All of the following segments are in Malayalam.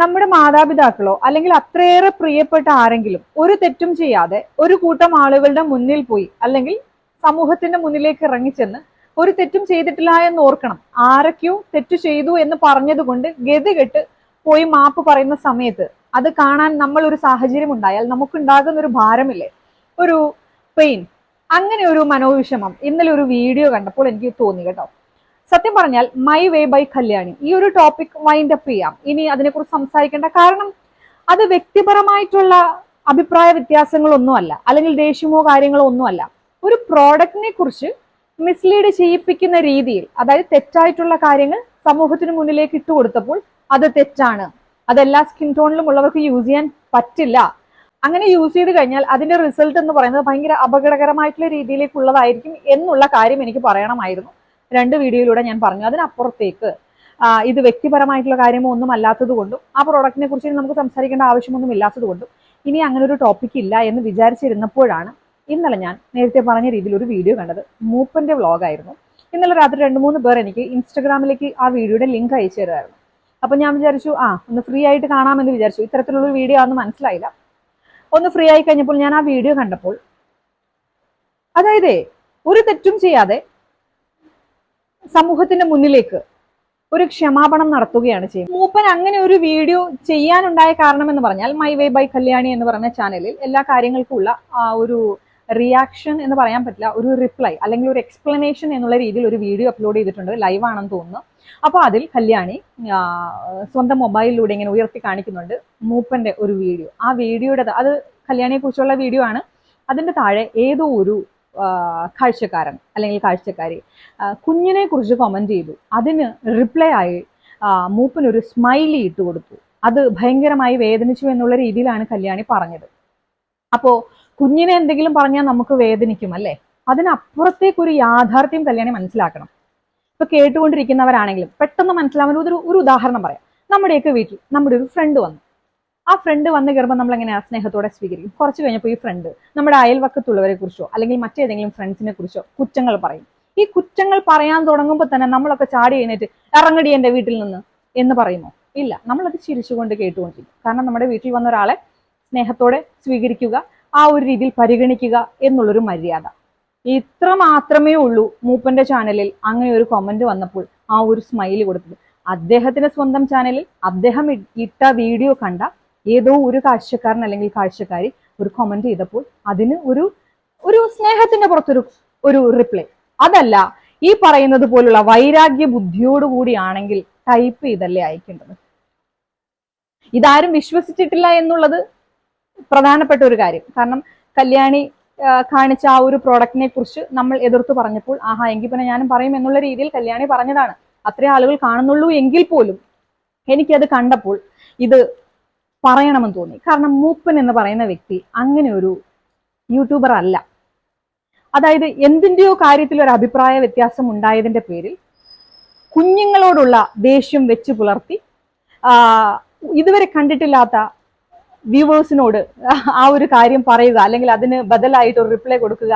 നമ്മുടെ മാതാപിതാക്കളോ അല്ലെങ്കിൽ അത്രയേറെ പ്രിയപ്പെട്ട ആരെങ്കിലും ഒരു തെറ്റും ചെയ്യാതെ ഒരു കൂട്ടം ആളുകളുടെ മുന്നിൽ പോയി അല്ലെങ്കിൽ സമൂഹത്തിന്റെ മുന്നിലേക്ക് ഇറങ്ങിച്ചെന്ന് ഒരു തെറ്റും ചെയ്തിട്ടില്ല എന്ന് ഓർക്കണം. ആരൊക്കെയോ തെറ്റു ചെയ്തു എന്ന് പറഞ്ഞതുകൊണ്ട് ഗതികെട്ട് പോയി മാപ്പ് പറയുന്ന സമയത്ത് അത് കാണാൻ നമ്മൾ ഒരു സാഹചര്യം ഉണ്ടായാൽ നമുക്കുണ്ടാകുന്ന ഒരു ഭാരമില്ലേ? ഒരു പെയിൻ. അങ്ങനെ ഒരു മനോവിഷമം. ഇന്നലെ ഒരു വീഡിയോ കണ്ടപ്പോൾ എനിക്ക് തോന്നി കേട്ടോ. സത്യം പറഞ്ഞാൽ മൈ വേ ബൈ കല്യാണി. ഈ ഒരു ടോപ്പിക് വൈൻഡ് അപ്പ് ചെയ്യാം. ഇനി അതിനെക്കുറിച്ച് സംസാരിക്കേണ്ട കാരണം അത് വ്യക്തിപരമായിട്ടുള്ള അഭിപ്രായ വ്യത്യാസങ്ങളൊന്നുമല്ല അല്ലെങ്കിൽ ദേഷ്യമോ കാര്യങ്ങളോ ഒന്നുമല്ല. ഒരു പ്രോഡക്റ്റിനെ കുറിച്ച് മിസ്ലീഡ് ചെയ്യിപ്പിക്കുന്ന രീതിയിൽ അതായത് തെറ്റായിട്ടുള്ള കാര്യങ്ങൾ സമൂഹത്തിന് മുന്നിലേക്ക് ഇട്ട് കൊടുത്തപ്പോൾ അത് തെറ്റാണ്. അതെല്ലാ സ്കിൻ ടോണിലും ഉള്ളവർക്ക് യൂസ് ചെയ്യാൻ പറ്റില്ല. അങ്ങനെ യൂസ് ചെയ്ത് കഴിഞ്ഞാൽ അതിന്റെ റിസൾട്ട് എന്ന് പറയുന്നത് ഭയങ്കര അപകടകരമായിട്ടുള്ള രീതിയിലേക്കുള്ളതായിരിക്കും എന്നുള്ള കാര്യം എനിക്ക് പറയണമായിരുന്നു. രണ്ട് വീഡിയോയിലൂടെ ഞാൻ പറഞ്ഞു. അതിനപ്പുറത്തേക്ക് ഇത് വ്യക്തിപരമായിട്ടുള്ള കാര്യമോ ഒന്നും അല്ലാത്തത് കൊണ്ടും ആ പ്രോഡക്റ്റിനെ കുറിച്ച് നമുക്ക് സംസാരിക്കേണ്ട ആവശ്യമൊന്നും ഇല്ലാത്തത് കൊണ്ടും ഇനി അങ്ങനെ ഒരു ടോപ്പിക് ഇല്ല എന്ന് വിചാരിച്ചിരുന്നപ്പോഴാണ് ഇന്നലെ ഞാൻ നേരത്തെ പറഞ്ഞ രീതിയിൽ ഒരു വീഡിയോ കണ്ടത്. മൂപ്പന്റെ വ്ളോഗായിരുന്നു ഇന്നലെ രാത്രി രണ്ട് മൂന്ന് പേർ എനിക്ക് ഇൻസ്റ്റഗ്രാമിലേക്ക് ആ വീഡിയോയുടെ ലിങ്ക് അയച്ചു തരുമായിരുന്നു അപ്പം ഞാൻ വിചാരിച്ചു ആ ഒന്ന് ഫ്രീ ആയിട്ട് കാണാമെന്ന് വിചാരിച്ചു. ഇത്തരത്തിലുള്ള ഒരു വീഡിയോ ആണെന്ന് മനസ്സിലായില്ല. ഒന്ന് ഫ്രീ ആയി കഴിഞ്ഞപ്പോൾ ഞാൻ ആ വീഡിയോ കണ്ടപ്പോൾ അതായത് ഒരു തെറ്റും ചെയ്യാതെ സമൂഹത്തിന്റെ മുന്നിലേക്ക് ഒരു ക്ഷമാപണം നടത്തുകയാണ് ചെയ്യുന്നത്. മൂപ്പൻ അങ്ങനെ ഒരു വീഡിയോ ചെയ്യാനുണ്ടായ കാരണം എന്ന് പറഞ്ഞാൽ മൈ വേ ബൈ കല്യാണി എന്ന് പറഞ്ഞ ചാനലിൽ എല്ലാ കാര്യങ്ങൾക്കുള്ള ആ ഒരു റിയാക്ഷൻ എന്ന് പറയാൻ പറ്റില്ല ഒരു റിപ്ലൈ അല്ലെങ്കിൽ ഒരു എക്സ്പ്ലനേഷൻ എന്നുള്ള രീതിയിൽ ഒരു വീഡിയോ അപ്ലോഡ് ചെയ്തിട്ടുണ്ട്. ലൈവ് ആണെന്ന് തോന്നുന്നു. അപ്പോൾ അതിൽ കല്യാണി സ്വന്തം മൊബൈലിലൂടെ ഇങ്ങനെ ഉയർത്തി കാണിക്കുന്നുണ്ട് മൂപ്പന്റെ ഒരു വീഡിയോ. ആ വീഡിയോയുടെ അത് കല്യാണിയെ കുറിച്ചുള്ള വീഡിയോ ആണ്. അതിന്റെ താഴെ ഏതോ ഒരു കാഴ്ചക്കാരൻ അല്ലെങ്കിൽ കാഴ്ചക്കാരി. കുഞ്ഞിനെ കുറിച്ച് കമന്റ് ചെയ്തു. അതിന് റിപ്ലൈ ആയി മൂപ്പനൊരു സ്മൈലി ഇട്ട് കൊടുത്തു. അത് ഭയങ്കരമായി വേദനിച്ചു എന്നുള്ള രീതിയിലാണ് കല്യാണി പറഞ്ഞത്. അപ്പോൾ കുഞ്ഞിനെ എന്തെങ്കിലും പറഞ്ഞാൽ നമുക്ക് വേദനിക്കും അല്ലേ? അതിനപ്പുറത്തേക്ക് ഒരു യാഥാർത്ഥ്യം കല്യാണി മനസ്സിലാക്കണം. ഇപ്പൊ കേട്ടുകൊണ്ടിരിക്കുന്നവരാണെങ്കിലും പെട്ടെന്ന് മനസ്സിലാവുന്ന ഒരു ഒരു ഉദാഹരണം പറയാം. നമ്മുടെയൊക്കെ വീട്ടിൽ നമ്മുടെ ഒരു ഫ്രണ്ട് വന്നു. ആ ഫ്രണ്ട് വന്ന് കയറുമ്പോൾ നമ്മൾ എങ്ങനെ സ്നേഹത്തോടെ സ്വീകരിക്കും? കുറച്ച് കഴിഞ്ഞപ്പോൾ ഈ ഫ്രണ്ട് നമ്മുടെ അയൽവക്കത്തുള്ളവരെ കുറിച്ചോ അല്ലെങ്കിൽ മറ്റേതെങ്കിലും ഫ്രണ്ട്സിനെ കുറിച്ചോ കുറ്റങ്ങൾ പറയും. ഈ കുറ്റങ്ങൾ പറയാൻ തുടങ്ങുമ്പോൾ തന്നെ നമ്മളൊക്കെ ചാടി എഴുന്നേറ്റ് ഇറങ്ങടി എന്റെ വീട്ടിൽ നിന്ന് എന്ന് പറയുമോ? ഇല്ല. നമ്മളത് ചിരിച്ചുകൊണ്ട് കേട്ടുകൊണ്ടിരിക്കും. കാരണം നമ്മുടെ വീട്ടിൽ വന്ന ഒരാളെ സ്നേഹത്തോടെ സ്വീകരിക്കുക ആ ഒരു രീതിയിൽ പരിഗണിക്കുക എന്നുള്ളൊരു മര്യാദ. ഇത്ര മാത്രമേ ഉള്ളൂ മൂപ്പന്റെ ചാനലിൽ അങ്ങനെ ഒരു കമന്റ് വന്നപ്പോൾ ആ ഒരു സ്മൈൽ കൊടുത്തത്. അദ്ദേഹത്തിന്റെ സ്വന്തം ചാനലിൽ അദ്ദേഹം ഇട്ട വീഡിയോ കണ്ട ഏതോ ഒരു കാഴ്ചക്കാരൻ അല്ലെങ്കിൽ കാഴ്ചക്കാരി ഒരു കമന്റ് ചെയ്തപ്പോൾ അതിന് ഒരു ഒരു സ്നേഹത്തിന്റെ പുറത്തൊരു ഒരു റിപ്ലൈ അതല്ല ഈ പറയുന്നത് പോലുള്ള വൈരാഗ്യ ബുദ്ധിയോടുകൂടിയാണെങ്കിൽ ടൈപ്പ് ചെയ്തല്ലേ അയക്കേണ്ടത്? ഇതാരും വിശ്വസിച്ചിട്ടില്ല എന്നുള്ളത് പ്രധാനപ്പെട്ട ഒരു കാര്യം. കാരണം കല്യാണി കാണിച്ച ആ ഒരു പ്രോഡക്റ്റിനെ കുറിച്ച് നമ്മൾ എതിർത്ത് പറഞ്ഞപ്പോൾ ആഹാ എങ്കിൽ പിന്നെ ഞാനും പറയും എന്നുള്ള രീതിയിൽ കല്യാണി പറഞ്ഞതാണ്. അത്രയും ആളുകൾ കാണുന്നുള്ളൂ എങ്കിൽ പോലും എനിക്കത് കണ്ടപ്പോൾ ഇത് പറയണമെന്ന് തോന്നി. കാരണം മൂപ്പൻ എന്ന് പറയുന്ന വ്യക്തി അങ്ങനെ ഒരു യൂട്യൂബർ അല്ല. അതായത് എന്തിന്റെയോ കാര്യത്തിൽ ഒരു അഭിപ്രായ വ്യത്യാസം ഉണ്ടായതിന്റെ പേരിൽ കുഞ്ഞുങ്ങളോടുള്ള ദേഷ്യം വെച്ച് പുലർത്തി ഇതുവരെ കണ്ടിട്ടില്ലാത്ത വ്യൂവേഴ്സിനോട് ആ ഒരു കാര്യം പറയുക അല്ലെങ്കിൽ അതിന് ബദലായിട്ട് ഒരു റിപ്ലൈ കൊടുക്കുക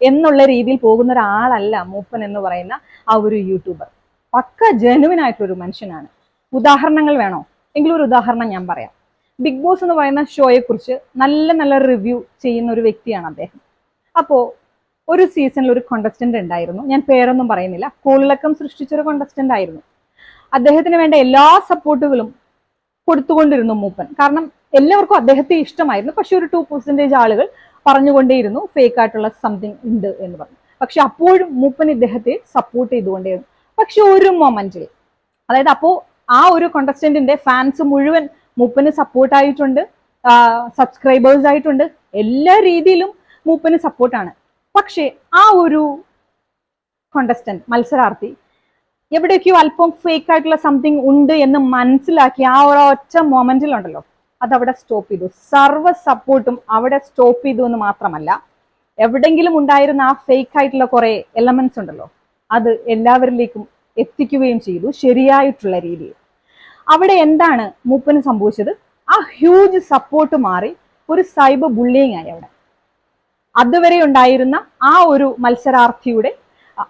എന്നുള്ള രീതിയിൽ പോകുന്ന ഒരാളല്ല മൂപ്പൻ എന്ന് പറയുന്ന ആ ഒരു യൂട്യൂബർ പക്ക ജെനുവിൻ ഒരു മനുഷ്യനാണ്. ഉദാഹരണങ്ങൾ വേണോ? എങ്കിലും ഒരു ഉദാഹരണം ഞാൻ പറയാം. ബിഗ് ബോസ് എന്ന് പറയുന്ന ഷോയെ കുറിച്ച് നല്ല നല്ല റിവ്യൂ ചെയ്യുന്ന ഒരു വ്യക്തിയാണ് അദ്ദേഹം. അപ്പോ ഒരു സീസണിൽ ഒരു കോണ്ടസ്റ്റന്റ് ഉണ്ടായിരുന്നു. ഞാൻ പേരൊന്നും പറയുന്നില്ല. കോളിളക്കം സൃഷ്ടിച്ചൊരു കോണ്ടസ്റ്റന്റ് ആയിരുന്നു. അദ്ദേഹത്തിന് വേണ്ട എല്ലാ സപ്പോർട്ടുകളും കൊടുത്തുകൊണ്ടിരുന്നു മൂപ്പൻ. കാരണം എല്ലാവർക്കും അദ്ദേഹത്തെ ഇഷ്ടമായിരുന്നു. പക്ഷെ ഒരു ടു പെർസെന്റേജ് ആളുകൾ പറഞ്ഞുകൊണ്ടേയിരുന്നു ഫേക്ക് ആയിട്ടുള്ള സംതിങ് ഉണ്ട് എന്ന് പറഞ്ഞു. പക്ഷെ അപ്പോഴും മൂപ്പൻ ഇദ്ദേഹത്തെ സപ്പോർട്ട് ചെയ്തുകൊണ്ടേയിരുന്നു. പക്ഷെ ഒരു മൊമെന്റിൽ അതായത് അപ്പോൾ ആ ഒരു കോണ്ടസ്റ്റന്റിന്റെ ഫാൻസ് മുഴുവൻ മൂപ്പന് സപ്പോർട്ട് ആയിട്ടുണ്ട്. സബ്സ്ക്രൈബേഴ്സ് ആയിട്ടുണ്ട്. എല്ലാ രീതിയിലും മൂപ്പന് സപ്പോർട്ടാണ് പക്ഷേ ആ ഒരു കോണ്ടസ്റ്റന്റ് മത്സരാർത്ഥി എവിടെയൊക്കെയോ അല്പം ഫേക്ക് ആയിട്ടുള്ള സംതിങ് ഉണ്ട് എന്ന് മനസ്സിലാക്കി ആ ഒരു ഒരൊറ്റ മൊമെന്റിലുണ്ടല്ലോ അത് അവിടെ സ്റ്റോപ്പ് ചെയ്തു. സർവ സപ്പോർട്ടും അവിടെ സ്റ്റോപ്പ് ചെയ്തു എന്ന് മാത്രമല്ല എവിടെങ്കിലും ഉണ്ടായിരുന്ന ആ ഫേക്ക് ആയിട്ടുള്ള കുറെ എലമെന്റ്സ് ഉണ്ടല്ലോ അത് എല്ലാവരിലേക്കും എത്തിക്കുകയും ചെയ്തു ശരിയായിട്ടുള്ള രീതിയിൽ. അവിടെ എന്താണ് മൂപ്പന് സംഭവിച്ചത്? ആ ഹ്യൂജ് സപ്പോർട്ട് മാറി ഒരു സൈബർ ബുള്ളിങ് ആയി അവിടെ. അതുവരെ ഉണ്ടായിരുന്ന ആ ഒരു മത്സരാർത്ഥിയുടെ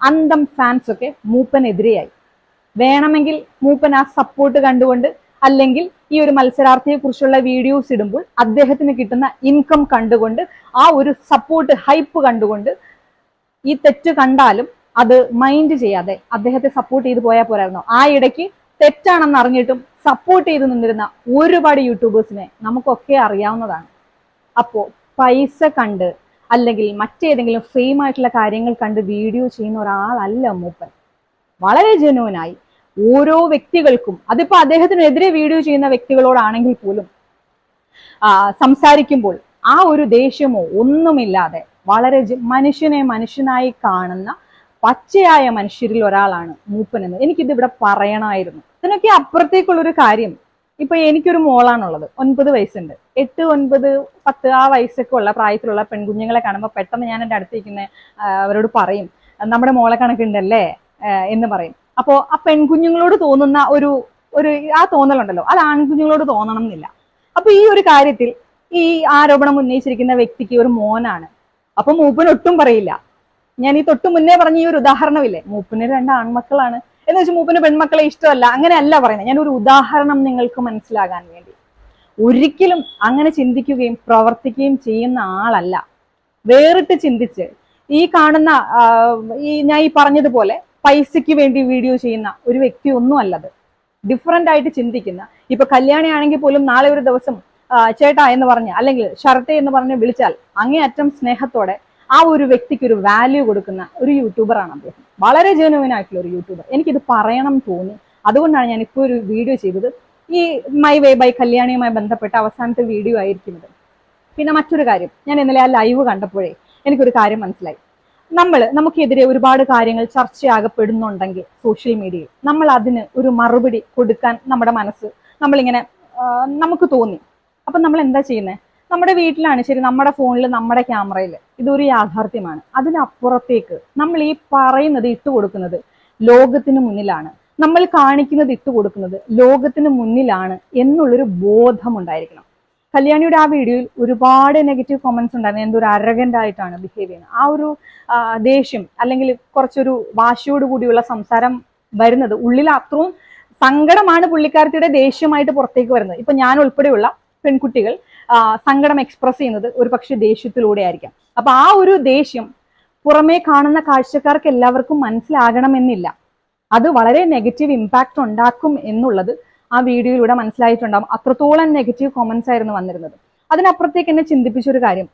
അന്തം ഫാൻസ് ഒക്കെ മൂപ്പനെതിരെയായി. വേണമെങ്കിൽ മൂപ്പൻ ആ സപ്പോർട്ട് കണ്ടുകൊണ്ട് അല്ലെങ്കിൽ ഈ ഒരു മത്സരാർത്ഥിയെ കുറിച്ചുള്ള വീഡിയോസ് ഇടുമ്പോൾ അദ്ദേഹത്തിന് കിട്ടുന്ന ഇൻകം കണ്ടുകൊണ്ട് ആ ഒരു സപ്പോർട്ട് ഹൈപ്പ് കണ്ടുകൊണ്ട് ഈ തെറ്റ് കണ്ടാലും അത് മൈൻഡ് ചെയ്യാതെ അദ്ദേഹത്തെ സപ്പോർട്ട് ചെയ്ത് പോയാൽ പോരായിരുന്നു. ആ ഇടയ്ക്ക് തെറ്റാണെന്ന് അറിഞ്ഞിട്ടും സപ്പോർട്ട് ചെയ്ത് നിന്നിരുന്ന ഒരുപാട് യൂട്യൂബേഴ്സിനെ നമുക്കൊക്കെ അറിയാവുന്നതാണ്. അപ്പോൾ പൈസ കണ്ട് അല്ലെങ്കിൽ മറ്റേതെങ്കിലും ഫെയിം ആയിട്ടുള്ള കാര്യങ്ങൾ കണ്ട് വീഡിയോ ചെയ്യുന്ന ഒരാളല്ല മൂപ്പൻ. വളരെ ജനുവനായി. ഓരോ വ്യക്തികൾക്കും അതിപ്പോ അദ്ദേഹത്തിനെതിരെ വീഡിയോ ചെയ്യുന്ന വ്യക്തികളോടാണെങ്കിൽ പോലും സംസാരിക്കുമ്പോൾ ആ ഒരു ദേഷ്യമോ ഒന്നുമില്ലാതെ വളരെ മനുഷ്യനെ മനുഷ്യനായി കാണുന്ന പച്ചയായ മനുഷ്യരിൽ ഒരാളാണ് മൂപ്പൻ എന്ന് എനിക്കിത് ഇവിടെ പറയണമായിരുന്നു. ഇതിനൊക്കെ അപ്പുറത്തേക്കുള്ളൊരു കാര്യം. ഇപ്പൊ എനിക്കൊരു മോളാണുള്ളത്. ഒൻപത് വയസ്സുണ്ട്. എട്ട് ഒൻപത് പത്ത് ആ വയസ്സൊക്കെ ഉള്ള പ്രായത്തിലുള്ള പെൺകുഞ്ഞുങ്ങളെ കാണുമ്പോൾ പെട്ടെന്ന് ഞാൻ എന്റെ അടുത്തേക്കുന്ന അവരോട് പറയും. നമ്മുടെ മോളെ കണക്കുണ്ടല്ലേ? എന്ന് പറയും. അപ്പോൾ ആ പെൺകുഞ്ഞുങ്ങളോട് തോന്നുന്ന ഒരു ഒരു ആ തോന്നലുണ്ടല്ലോ. അത് ആൺകുഞ്ഞുങ്ങളോട് തോന്നണം എന്നില്ല. അപ്പൊ ഈ ഒരു കാര്യത്തിൽ ഈ ആരോപണം ഉന്നയിച്ചിരിക്കുന്ന വ്യക്തിക്ക് ഒരു മോനാണ്. അപ്പൊ മൂപ്പൻ ഒട്ടും പറയില്ല. ഞാൻ ഈ തൊട്ട് മുന്നേ പറഞ്ഞ ഈ ഒരു ഉദാഹരണമില്ലേ? മൂപ്പിന് രണ്ട് ആൺമക്കളാണ്. എന്ന് വെച്ചാൽ മൂപ്പിന് പെൺമക്കളെ ഇഷ്ടമല്ല. അങ്ങനെയല്ല പറയുന്നത് ഞാൻ ഒരു ഉദാഹരണം നിങ്ങൾക്ക് മനസ്സിലാകാൻ വേണ്ടി. ഒരിക്കലും അങ്ങനെ ചിന്തിക്കുകയും പ്രവർത്തിക്കുകയും ചെയ്യുന്ന ആളല്ല. വേറിട്ട് ചിന്തിച്ച് ഈ കാണുന്ന ഈ ഞാൻ ഈ പറഞ്ഞതുപോലെ പൈസയ്ക്ക് വേണ്ടി വീഡിയോ ചെയ്യുന്ന ഒരു വ്യക്തി ഒന്നും അല്ലത് ഡിഫറെന്റ് ആയിട്ട് ചിന്തിക്കുന്ന. ഇപ്പൊ കല്യാണി ആണെങ്കിൽ പോലും നാളെ ഒരു ദിവസം ചേട്ടാ എന്ന് പറഞ്ഞ് അല്ലെങ്കിൽ ഷർട്ടേ എന്ന് പറഞ്ഞ് വിളിച്ചാൽ അങ്ങേയറ്റം സ്നേഹത്തോടെ ആ ഒരു വ്യക്തിക്ക് ഒരു വാല്യൂ കൊടുക്കുന്ന ഒരു യൂട്യൂബറാണ് അദ്ദേഹം. വളരെ ജെനുവിൻ ആയിട്ടുള്ള ഒരു യൂട്യൂബർ എനിക്കിത് പറയണം തോന്നി. അതുകൊണ്ടാണ് ഞാൻ ഇപ്പോൾ ഒരു വീഡിയോ ചെയ്തത്. ഈ മൈ വേ ബൈ കല്യാണിയുമായി ബന്ധപ്പെട്ട അവസാനത്തെ വീഡിയോ ആയിരിക്കും ഇത്. പിന്നെ മറ്റൊരു കാര്യം. ഞാൻ ഇന്നലെ ആ ലൈവ് കണ്ടപ്പോഴേ എനിക്കൊരു കാര്യം മനസ്സിലായി. നമ്മൾ നമുക്കെതിരെ ഒരുപാട് കാര്യങ്ങൾ ചർച്ചയാകപ്പെടുന്നുണ്ടെങ്കിൽ സോഷ്യൽ മീഡിയയിൽ നമ്മൾ അതിന് ഒരു മറുപടി കൊടുക്കാൻ നമ്മുടെ മനസ്സ് നമ്മളിങ്ങനെ നമുക്ക് തോന്നി. അപ്പം നമ്മൾ എന്താ ചെയ്യുന്നത് നമ്മുടെ വീട്ടിലാണ് ശരി നമ്മുടെ ഫോണിൽ നമ്മുടെ ക്യാമറയിൽ ഇതൊരു യാഥാർത്ഥ്യമാണ്. അതിനപ്പുറത്തേക്ക് നമ്മൾ ഈ പറയുന്നത് ഇട്ട് കൊടുക്കുന്നത് ലോകത്തിന് മുന്നിലാണ്. നമ്മൾ കാണിക്കുന്നത് ഇട്ട് കൊടുക്കുന്നത് ലോകത്തിന് മുന്നിലാണ് എന്നുള്ളൊരു ബോധം ഉണ്ടായിരിക്കണം. കല്യാണിയുടെ ആ വീഡിയോയിൽ ഒരുപാട് നെഗറ്റീവ് കമന്റ്സ് ഉണ്ടായിരുന്നു. എന്തൊരു അരഗന്റ് ആയിട്ടാണ് ബിഹേവ് ചെയ്യുന്നത്. ആ ഒരു ദേഷ്യം അല്ലെങ്കിൽ കുറച്ചൊരു വാശിയോട് കൂടിയുള്ള സംസാരം വരുന്നത് ഉള്ളിൽ അത്രയും സങ്കടമാണ് പുള്ളിക്കാരത്തിയുടെ ദേഷ്യമായിട്ട് പുറത്തേക്ക് വരുന്നത്. ഇപ്പൊ ഞാൻ ഉൾപ്പെടെയുള്ള പെൺകുട്ടികൾ സങ്കടം എക്സ്പ്രസ് ചെയ്യുന്നത് ഒരു പക്ഷെ ദേഷ്യത്തിലൂടെ ആയിരിക്കാം. അപ്പൊ ആ ഒരു ദേഷ്യം പുറമേ കാണുന്ന കാഴ്ചക്കാർക്ക് എല്ലാവർക്കും മനസ്സിലാകണമെന്നില്ല. അത് വളരെ നെഗറ്റീവ് ഇമ്പാക്റ്റ് ഉണ്ടാക്കും എന്നുള്ളത് ആ വീഡിയോയിലൂടെ മനസ്സിലായിട്ടുണ്ടാകും അത്രത്തോളം നെഗറ്റീവ് കോമൻസ് ആയിരുന്നു വന്നിരുന്നത്. അതിനപ്പുറത്തേക്ക് എന്നെ ചിന്തിപ്പിച്ച ഒരു കാര്യം.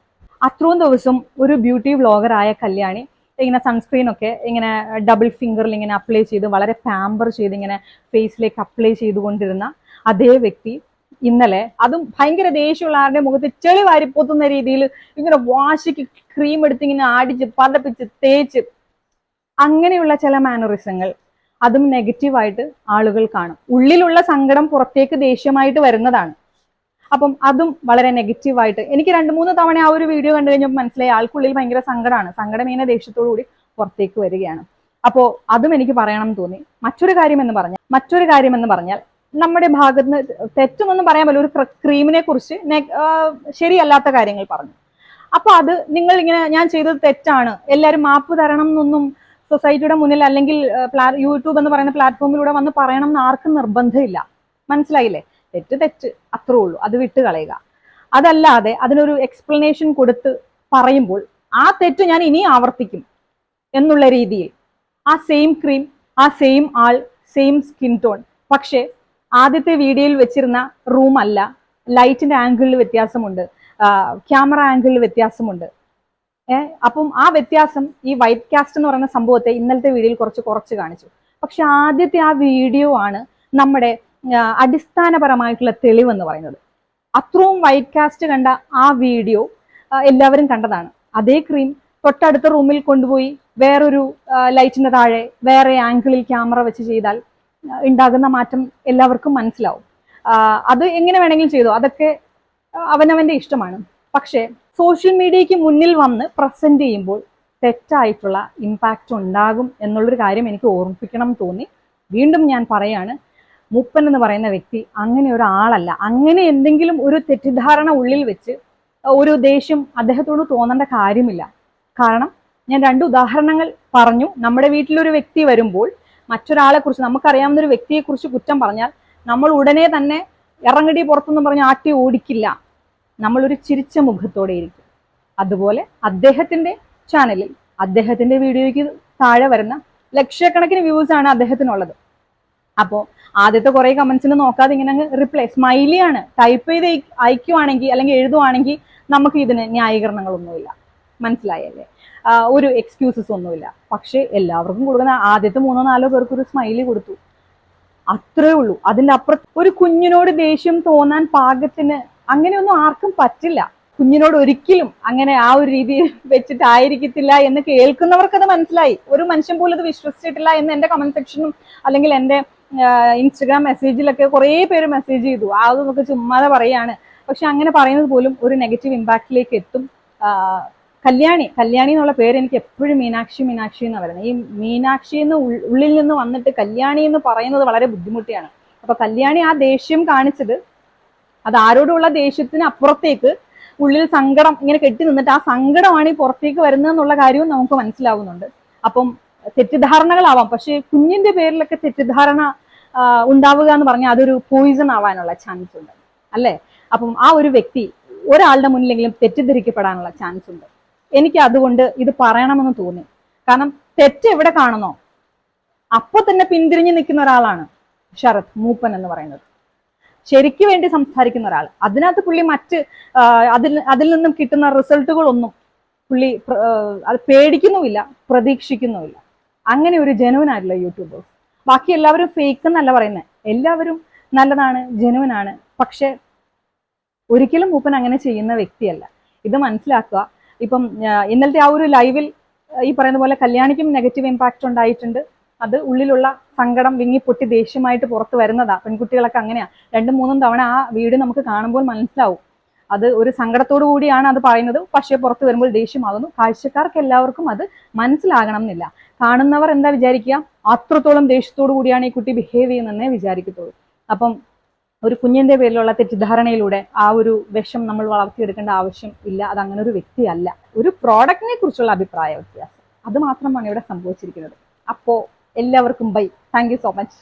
അത്രയും ദിവസം ഒരു ബ്യൂട്ടി വ്ളോഗറായ കല്യാണി ഇങ്ങനെ സൺസ്ക്രീൻ ഒക്കെ ഇങ്ങനെ ഡബിൾ ഫിംഗറിൽ ഇങ്ങനെ അപ്ലൈ ചെയ്ത് വളരെ പാമ്പർ ചെയ്ത് ഇങ്ങനെ ഫേസിലേക്ക് അപ്ലൈ ചെയ്തുകൊണ്ടിരുന്ന അതേ വ്യക്തി ഇന്നലെ. അതും ഭയങ്കര ദേഷ്യമുള്ള ആരുടെ മുഖത്ത് ചെളി വാരിപ്പൊത്തുന്ന രീതിയിൽ ഇങ്ങനെ വാശിക്ക് ക്രീം എടുത്ത് ഇങ്ങനെ ആടിച്ച് പതപ്പിച്ച് തേച്ച്. അങ്ങനെയുള്ള ചില മാനറിസങ്ങൾ അതും നെഗറ്റീവായിട്ട് ആളുകൾ കാണും. ഉള്ളിലുള്ള സങ്കടം പുറത്തേക്ക് ദേഷ്യമായിട്ട് വരുന്നതാണ്. അപ്പം അതും വളരെ നെഗറ്റീവായിട്ട് എനിക്ക് രണ്ട് മൂന്ന് തവണ ആ ഒരു വീഡിയോ കണ്ടു കഴിഞ്ഞപ്പോൾ മനസ്സിലായി ആൾക്കുള്ളിൽ ഭയങ്കര സങ്കടമാണ്. സങ്കടം ഇങ്ങനെ ദേഷ്യത്തോടു കൂടി പുറത്തേക്ക് വരികയാണ്. അപ്പോൾ അതും എനിക്ക് പറയണം തോന്നി. മറ്റൊരു കാര്യം എന്ന് പറഞ്ഞാൽ മറ്റൊരു കാര്യം എന്ന് പറഞ്ഞാൽ നമ്മുടെ ഭാഗത്ത് നിന്ന് തെറ്റുമെന്ന് പറയാൻ പറ്റില്ല. ഒരു ക്രീമിനെ കുറിച്ച് ശരിയല്ലാത്ത കാര്യങ്ങൾ പറഞ്ഞു. അപ്പൊ അത് നിങ്ങൾ ഇങ്ങനെ ഞാൻ ചെയ്തത് തെറ്റാണ്. എല്ലാവരും മാപ്പ് തരണം എന്നൊന്നും സൊസൈറ്റിയുടെ മുന്നിൽ അല്ലെങ്കിൽ യൂട്യൂബ് എന്ന് പറയുന്ന പ്ലാറ്റ്ഫോമിലൂടെ വന്ന് പറയണം എന്ന് ആർക്കും നിർബന്ധമില്ല. മനസ്സിലായില്ലേ? തെറ്റ് തെറ്റ്. അത്രേ ഉള്ളൂ. അത് വിട്ട് കളയുക. അതല്ലാതെ അതിനൊരു എക്സ്പ്ലനേഷൻ കൊടുത്ത് പറയുമ്പോൾ ആ തെറ്റ് ഞാൻ ഇനി ആവർത്തിക്കും എന്നുള്ള രീതിയിൽ ആ സെയിം ക്രീം ആ സെയിം ആൾ സെയിം സ്കിൻ ടോൺ പക്ഷേ ആദ്യത്തെ വീഡിയോയിൽ വെച്ചിരുന്ന റൂം അല്ല. ലൈറ്റിന്റെ ആംഗിളിൽ വ്യത്യാസമുണ്ട്. ക്യാമറ ആംഗിളിൽ വ്യത്യാസമുണ്ട്. ഏഹ് അപ്പം ആ വ്യത്യാസം ഈ വൈറ്റ് കാസ്റ്റ് എന്ന് പറയുന്ന സംഭവത്തെ ഇന്നലത്തെ വീഡിയോയിൽ കുറച്ച് കുറച്ച് കാണിച്ചു. പക്ഷെ ആദ്യത്തെ ആ വീഡിയോ ആണ് നമ്മുടെ അടിസ്ഥാനപരമായിട്ടുള്ള തെളിവെന്ന് പറയുന്നത്. അത്രയും വൈറ്റ് കാസ്റ്റ് കണ്ട ആ വീഡിയോ എല്ലാവരും കണ്ടതാണ്. അതേ ക്രീം തൊട്ടടുത്ത റൂമിൽ കൊണ്ടുപോയി വേറൊരു ലൈറ്റിന്റെ താഴെ വേറെ ആംഗിളിൽ ക്യാമറ വെച്ച് ചെയ്താൽ ഉണ്ടാകുന്ന മാറ്റം എല്ലാവർക്കും മനസ്സിലാവും. അത് എങ്ങനെ വേണമെങ്കിലും ചെയ്തു. അതൊക്കെ അവനവന്റെ ഇഷ്ടമാണ്. പക്ഷേ സോഷ്യൽ മീഡിയയ്ക്ക് മുന്നിൽ വന്ന് പ്രസന്റ് ചെയ്യുമ്പോൾ തെറ്റായിട്ടുള്ള ഇമ്പാക്റ്റ് ഉണ്ടാകും എന്നുള്ളൊരു കാര്യം എനിക്ക് ഓർമ്മിപ്പിക്കണം തോന്നി. വീണ്ടും ഞാൻ പറയാണ് മുപ്പൻ എന്ന് പറയുന്ന വ്യക്തി അങ്ങനെ ഒരാളല്ല. അങ്ങനെ എന്തെങ്കിലും ഒരു തെറ്റിദ്ധാരണ ഉള്ളിൽ വെച്ച് ഒരു ദേഷ്യം അദ്ദേഹത്തോട് തോന്നേണ്ട കാര്യമില്ല. കാരണം ഞാൻ രണ്ട് ഉദാഹരണങ്ങൾ പറഞ്ഞു. നമ്മുടെ വീട്ടിലൊരു വ്യക്തി വരുമ്പോൾ മറ്റൊരാളെ കുറിച്ച് നമുക്കറിയാവുന്ന ഒരു വ്യക്തിയെ കുറിച്ച് കുറ്റം പറഞ്ഞാൽ നമ്മൾ ഉടനെ തന്നെ ഇറങ്ങടി പുറത്തെന്ന് പറഞ്ഞ് ആട്ടി ഓടിക്കില്ല. നമ്മളൊരു ചിരിച്ച മുഖത്തോടെ ഇരിക്കും. അതുപോലെ അദ്ദേഹത്തിന്റെ ചാനലിൽ അദ്ദേഹത്തിന്റെ വീഡിയോയ്ക്ക് താഴെ വരുന്ന ലക്ഷക്കണക്കിന് വ്യൂസ് ആണ് അദ്ദേഹത്തിനുള്ളത്. അപ്പോൾ ആദ്യത്തെ കുറെ കമന്റ്സിന് നോക്കാതെ ഇങ്ങനെ അങ്ങ് റിപ്ലൈ സ്മൈലി ആണ്. ടൈപ്പ് ചെയ്ത് അയ- അയക്കുവാണെങ്കിൽ അല്ലെങ്കിൽ എഴുതുവാണെങ്കിൽ നമുക്ക് ഇതിന് ന്യായീകരണങ്ങളൊന്നുമില്ല. മനസ്സിലായല്ലേ? ഒരു എക്സ്ക്യൂസസ് ഒന്നുമില്ല. പക്ഷേ എല്ലാവർക്കും കൊടുക്കുന്ന ആദ്യത്തെ മൂന്നോ നാലോ പേർക്ക് ഒരു സ്മൈലി കൊടുത്തു. അത്രേ ഉള്ളൂ. അതിന്റെ അപ്പുറം ഒരു കുഞ്ഞിനോട് ദേഷ്യം തോന്നാൻ പാകത്തിന് അങ്ങനെയൊന്നും ആർക്കും പറ്റില്ല. കുഞ്ഞിനോട് ഒരിക്കലും അങ്ങനെ ആ ഒരു രീതി വെച്ചിട്ടായിരിക്കത്തില്ല എന്ന് കേൾക്കുന്നവർക്കത് മനസ്സിലായി. ഒരു മനുഷ്യൻ പോലും അത് വിശ്വസിച്ചിട്ടില്ല എന്ന് എന്റെ കമന്റ് സെക്ഷനും അല്ലെങ്കിൽ എന്റെ ഇൻസ്റ്റഗ്രാം മെസ്സേജിലൊക്കെ കുറേ പേര് മെസ്സേജ് ചെയ്തു. അതൊക്കെ ചുമ്മാതെ പറയാണ്. പക്ഷെ അങ്ങനെ പറയുന്നത് പോലും ഒരു നെഗറ്റീവ് ഇമ്പാക്റ്റിലേക്ക് എത്തും. കല്യാണി കല്യാണി എന്നുള്ള പേര് എനിക്ക് എപ്പോഴും മീനാക്ഷി മീനാക്ഷി എന്ന് പറയുന്നത്. ഈ മീനാക്ഷി എന്ന് ഉള്ളിൽ നിന്ന് വന്നിട്ട് കല്യാണി എന്ന് പറയുന്നത് വളരെ ബുദ്ധിമുട്ടിയാണ്. അപ്പൊ കല്യാണി ആ ദേഷ്യം കാണിച്ചത് അത് ആരോടുള്ള ദേഷ്യത്തിന് അപ്പുറത്തേക്ക് ഉള്ളിൽ സങ്കടം ഇങ്ങനെ കെട്ടി നിന്നിട്ട് ആ സങ്കടമാണ് ഈ പുറത്തേക്ക് വരുന്നത് എന്നുള്ള കാര്യവും നമുക്ക് മനസ്സിലാവുന്നുണ്ട്. അപ്പം തെറ്റിദ്ധാരണകളാവാം. പക്ഷേ കുഞ്ഞിന്റെ പേരിലൊക്കെ തെറ്റിദ്ധാരണ ഉണ്ടാവുക എന്ന് പറഞ്ഞാൽ അതൊരു പോയിസൺ ആവാനുള്ള ചാൻസ് ഉണ്ട്. അല്ലേ? അപ്പം ആ ഒരു വ്യക്തി ഒരാളുടെ മുന്നിലെങ്കിലും തെറ്റിദ്ധരിക്കപ്പെടാനുള്ള ചാൻസ് ഉണ്ട്. എനിക്ക് അതുകൊണ്ട് ഇത് പറയണമെന്ന് തോന്നി. കാരണം തെറ്റ് എവിടെ കാണുന്നോ അപ്പൊ തന്നെ പിന്തിരിഞ്ഞു നിൽക്കുന്ന ഒരാളാണ് ശരത് മൂപ്പൻ എന്ന് പറയുന്നത്. ശരിക്ക് വേണ്ടി സംസാരിക്കുന്ന ഒരാൾ. അതിനകത്ത് പുള്ളി മറ്റ് അതിൽ അതിൽ നിന്നും കിട്ടുന്ന റിസൾട്ടുകളൊന്നും പുള്ളി അത് പേടിക്കുന്നുമില്ല പ്രതീക്ഷിക്കുന്നുമില്ല. അങ്ങനെ ഒരു ജനുവൻ ആയിട്ടുള്ള യൂട്യൂബേഴ്സ്. ബാക്കി എല്ലാവരും ഫേക്ക് എന്നല്ല പറയുന്നത് എല്ലാവരും നല്ലതാണ് ജനുവൻ ആണ് പക്ഷെ ഒരിക്കലും മൂപ്പൻ അങ്ങനെ ചെയ്യുന്ന വ്യക്തിയല്ല. ഇത് മനസ്സിലാക്കുക ഇപ്പം ഇന്നലത്തെ ആ ഒരു ലൈവിൽ ഈ പറയുന്ന പോലെ കല്യാണിക്കും നെഗറ്റീവ് ഇമ്പാക്റ്റ് ഉണ്ടായിട്ടുണ്ട്. അത് ഉള്ളിലുള്ള സങ്കടം വിങ്ങി പൊട്ടി ദേഷ്യമായിട്ട് പുറത്ത് വരുന്നതാ. പെൺകുട്ടികളൊക്കെ അങ്ങനെയാ. രണ്ടും മൂന്നും തവണ ആ വീട് നമുക്ക് കാണുമ്പോൾ മനസ്സിലാവും. അത് ഒരു സങ്കടത്തോടു കൂടിയാണ് അത് പറയുന്നത്. പക്ഷേ പുറത്ത് വരുമ്പോൾ ദേഷ്യമാകുന്നു. കാഴ്ചക്കാർക്ക് എല്ലാവർക്കും അത് മനസ്സിലാകണം എന്നില്ല. കാണുന്നവർ എന്താ വിചാരിക്കുക? അത്രത്തോളം ദേഷ്യത്തോടു കൂടിയാണ് ഈ കുട്ടി ബിഹേവ് ചെയ്യുന്നതെന്നേ വിചാരിക്കത്തുള്ളൂ. അപ്പം ഒരു കുഞ്ഞിന്റെ പേരിലുള്ള തെറ്റിദ്ധാരണയിലൂടെ ആ ഒരു വിഷം നമ്മൾ വളർത്തിയെടുക്കേണ്ട ആവശ്യം ഇല്ല. അത് അങ്ങനെ ഒരു വ്യക്തിയല്ല. ഒരു പ്രോഡക്റ്റിനെ കുറിച്ചുള്ള അഭിപ്രായ വ്യത്യാസം. അത് മാത്രമാണ് ഇവിടെ സംഭവിച്ചിരിക്കുന്നത്. അപ്പോ എല്ലാവർക്കും ബൈ താങ്ക് സോ മച്ച്